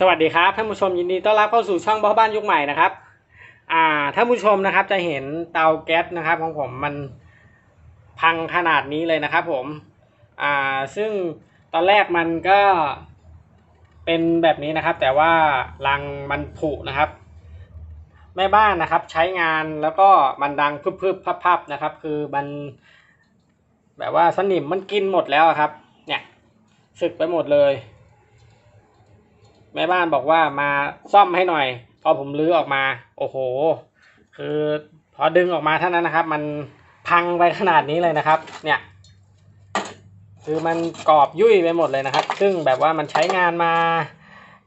สวัสดีครับท่านผู้ชมยินดีต้อนรับเข้าสู่ช่องบ้าบ้านยุคใหม่นะครับ อ่าท่านผู้ชมนะครับจะเห็นเตาแก๊สนะครับของผมมันพังขนาดนี้เลยนะครับ ผมอ่าซึ่งตอนแรกมันก็เป็นแบบนี้นะครับ แต่ว่ารังมันผุนะครับแม่บ้านนะครับใช้งานแล้วก็มันดังพึบๆพับๆนะครับ คือมันแบบว่าสนิมมันกินหมดแล้วครับ เนี่ยสึกไปหมดเลย แม่บ้านบอกว่ามาซ่อมให้หน่อย พอผมลื้อออกมา โอ้โห คือพอดึงออกมาเท่านั้นนะครับ มันพังไปขนาดนี้เลยนะครับ เนี่ย คือมันกรอบยุ่ยไปหมดเลยนะครับ ซึ่งแบบว่ามันใช้งานมา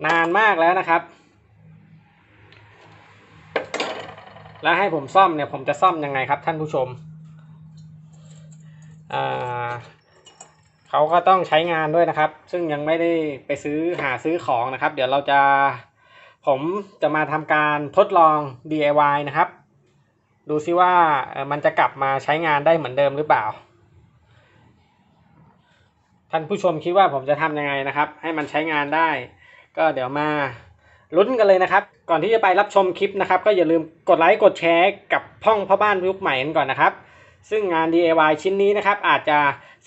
นานมากแล้วนะครับ แล้วให้ผมซ่อมเนี่ย ผมจะซ่อมยังไงครับท่านผู้ชมอ่า เขาก็ต้องใช้งานด้วยนะครับ ซึ่งยังไม่ได้ไปซื้อหาซื้อของนะครับ เดี๋ยวเราจะผมจะมาทำการทดลอง DIY นะครับ ดูซิว่ามันจะกลับมาใช้งานได้เหมือนเดิมหรือเปล่า ท่านผู้ชมคิดว่าผมจะทำยังไงนะครับ ให้มันใช้งานได้ ก็เดี๋ยวมาลุ้นกันเลยนะครับ ก่อนที่จะไปรับชมคลิปนะครับ ก็อย่าลืมกดไลค์กดแชร์กับพ่องพ่อบ้านยุคใหม่กันก่อนนะครับ ซึ่งงาน DIY ชิ้นนี้นะครับ อาจจะ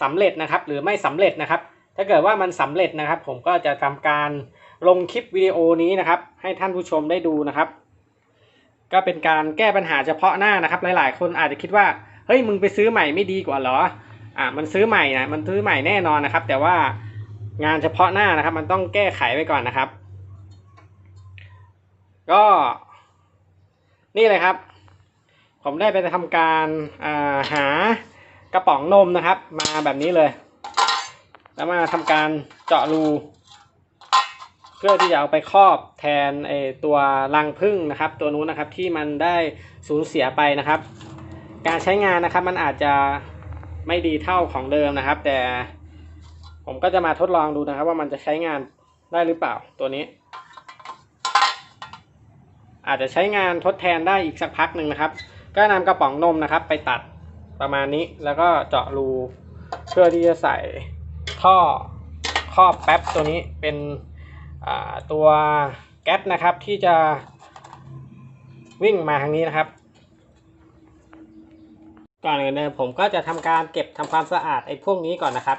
สำเร็จนะครับ หรือไม่สำเร็จนะครับ ถ้าเกิดว่ามันสำเร็จนะครับ ผมก็จะทำการลงคลิปวิดีโอนี้นะครับ ให้ท่านผู้ชมได้ดูนะครับ ก็เป็นการแก้ปัญหาเฉพาะหน้านะครับ หลายๆ คนอาจจะคิดว่าเฮ้ยมึงไปซื้อใหม่ไม่ดีกว่าหรออ่ามันซื้อใหม่นะมันซื้อใหม่แน่นอนนะครับ แต่ว่างานเฉพาะหน้านะครับ มันต้องแก้ไขไปก่อนนะครับ ก็นี่เลยครับ ผมได้ไปทำการอ่าหา กระป๋องนมนะครับ มาแบบนี้เลย แล้วมาทำการเจาะรู เพื่อที่จะเอาไปครอบแทนไอตัวรังผึ้งนะครับ ตัวนู้นนะครับที่มันได้สูญเสียไปนะครับ การใช้งานนะครับมันอาจจะไม่ดีเท่าของเดิมนะครับ แต่ผมก็จะมาทดลองดูนะครับ ว่ามันจะใช้งานได้หรือเปล่าตัวนี้ อาจจะใช้งานทดแทนได้อีกสักพักหนึ่งนะครับ ก็นำกระป๋องนมนะครับ ไปตัด ประมาณนี้แล้วก็เจาะรูเพื่อที่จะใส่ท่อครอบแป๊บตัวนี้เป็นตัวแก๊สนะครับที่จะวิ่งมาทางนี้นะครับ ก่อนอื่นเลยผมก็จะทำการเก็บทำความสะอาดไอ้พวกนี้ก่อนนะครับ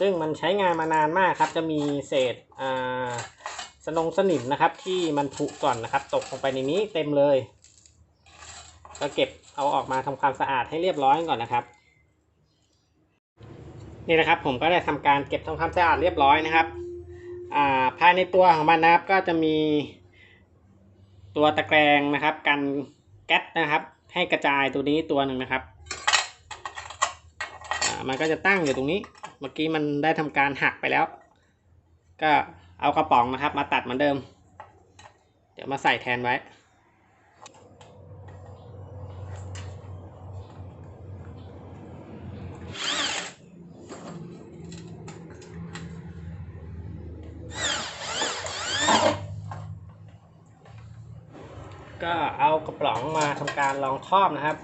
ซึ่งมันใช้งานมานานมากครับ จะมีเศษสนงสนิมนะครับ ที่มันผุก่อนนะครับ ตกลงไปในนี้เต็มเลย ก็เก็บเอาออกมาทำความสะอาดให้เรียบร้อยก่อนนะครับ นี่นะครับผมก็ได้ทำการเก็บทำความสะอาดเรียบร้อยนะครับอ่าภายในตัวของมันนะครับก็จะมีตัวตะแกรงนะครับ กันแก๊สนะครับ ให้กระจายตัวนี้ตัวหนึ่งนะครับมันก็จะตั้งอยู่ตรงนี้ เมื่อกี้มันได้ทำการหักไปแล้ว ก็เอากระป๋องนะครับ มาตัดเหมือนเดิม เดี๋ยวมาใส่แทนไว้ ก็เอากระป๋องมาทำการลองครอบนะครับ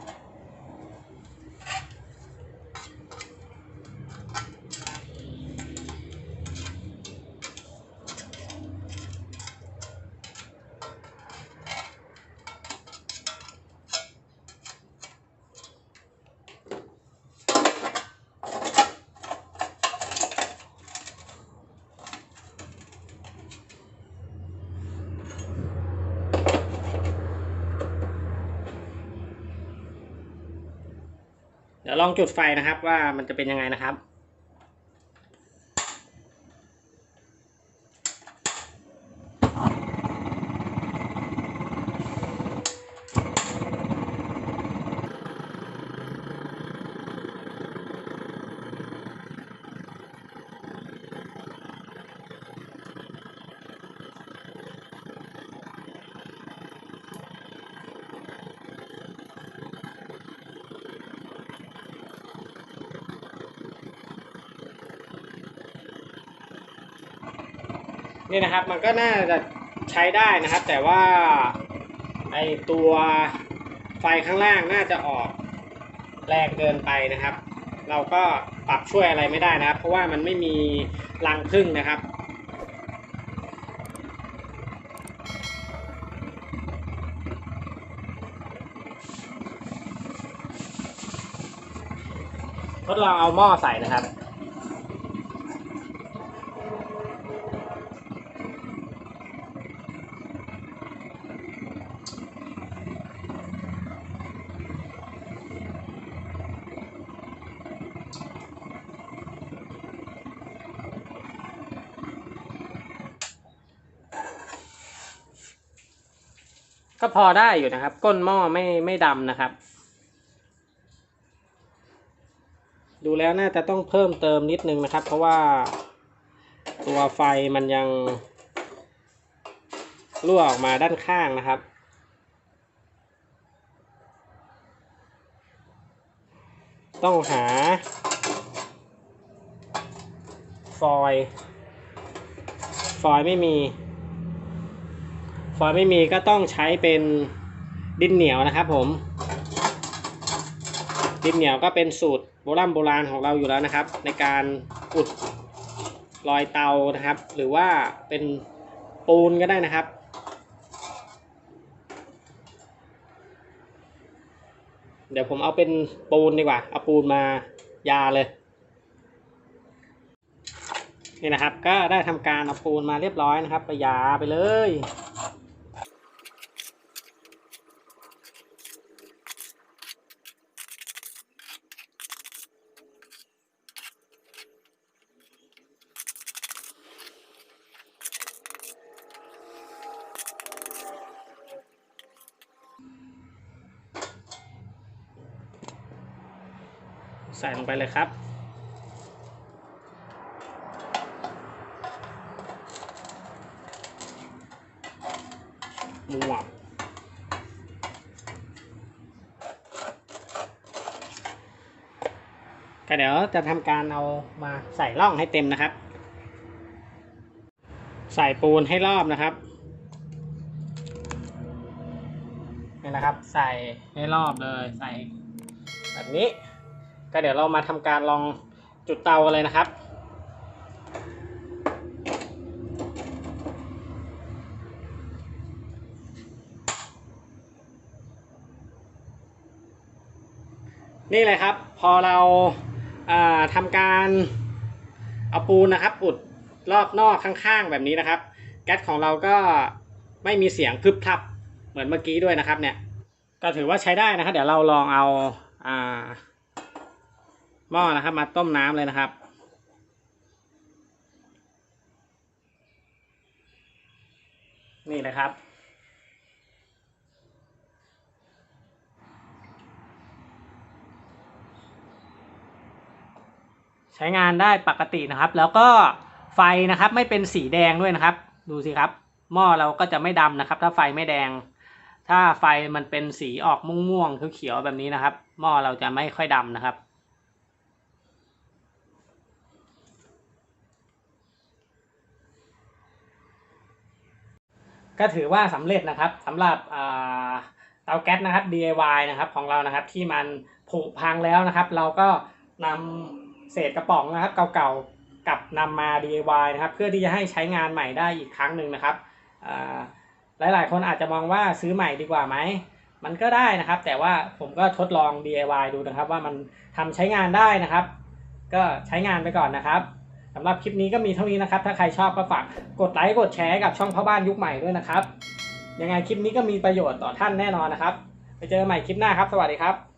เดี๋ยวลองจุดไฟนะครับว่ามันจะเป็นยังไงนะครับ นี่นะครับมันก็น่าจะใช้ได้นะครับ แต่ว่าไอตัวไฟข้างล่างน่าจะออกแรงเกินไปนะครับ เราก็ปรับช่วยอะไรไม่ได้นะครับ เพราะว่ามันไม่มีรังพึ่งนะครับทดลองเอาหม้อใส่นะครับ ก็พอได้อยู่นะครับ ก้นหม้อไม่ไม่ดำนะครับ ดูแล้วน่าจะต้องเพิ่มเติมนิดนึงนะครับ เพราะว่าตัวไฟมันยังรั่วออกมาด้านข้างนะครับ ต้องหา ฟอยล์ฟอยล์ไม่มี ฟอยล์ไม่มีก็ต้องใช้เป็นดินเหนียวนะครับผม ดินเหนียวก็เป็นสูตรโบราณโบราณของเราอยู่แล้วนะครับ ในการอุดรอยเตานะครับ หรือว่าเป็นปูนก็ได้นะครับเดี๋ยวผมเอาเป็นปูนดีกว่า เอาปูนมายาเลย นี่นะครับ ก็ได้ทำการเอาปูนมาเรียบร้อยนะครับไปยาไปเลย ส่ลงไปเลยครับมวบก็เดี๋ยวจะทำการเอามาใส่ร่องให้เต็มนะครับ ใส่ปูนให้รอบนะครับนี่นะครับ ใส่ให้รอบเลย ใส่แบบนี้ ก็เดี๋ยวเรามาทำการลองจุดเตากันเลยนะครับ นี่เลยครับ พอเราาทำการเอาปูนนะครับ อุดรอบนอกข้างๆ แบบนี้นะครับ แก๊สของเราก็ไม่มีเสียงพึบพับเหมือนเมื่อกี้ด้วยนะครับเนี่ย ก็ถือว่าใช้ได้นะครับ เดี๋ยวเราลองเอาอ่า หม้อนะครับ มาต้มน้ำเลยนะครับ นี่เลยครับ ใช้งานได้ปกตินะครับ แล้วก็ไฟนะครับไม่เป็นสีแดงด้วยนะครับ ดูสิครับ หม้อเราก็จะไม่ดำนะครับ ถ้าไฟไม่แดง ถ้าไฟมันเป็นสีออกม่วงๆเขียวๆแบบนี้นะครับ หม้อเราจะไม่ค่อยดำนะครับ ก็ถือว่าสำเร็จนะครับสำหรับเตาแก๊สนะครับ DIY นะครับของเรานะครับที่มันผุพังแล้วนะครับ เราก็นำเศษกระป๋องนะครับ เก่าๆกับนำมา DIY นะครับ เพื่อที่จะให้ใช้งานใหม่ได้อีกครั้งหนึ่งนะครับหลายๆ คนอาจจะมองว่าซื้อใหม่ดีกว่าไหมมันก็ได้นะครับ แต่ว่าผมก็ทดลอง DIY ดูนะครับ ว่ามันทำใช้งานได้นะครับ ก็ใช้งานไปก่อนนะครับ สำหรับคลิปนี้ก็มีเท่านี้นะครับ ถ้าใครชอบก็ฝากกดไลค์กดแชร์กับช่องพ่อบ้านยุคใหม่ด้วยนะครับ ยังไงคลิปนี้ก็มีประโยชน์ต่อท่านแน่นอนนะครับ ไปเจอกันใหม่คลิปหน้าครับ สวัสดีครับ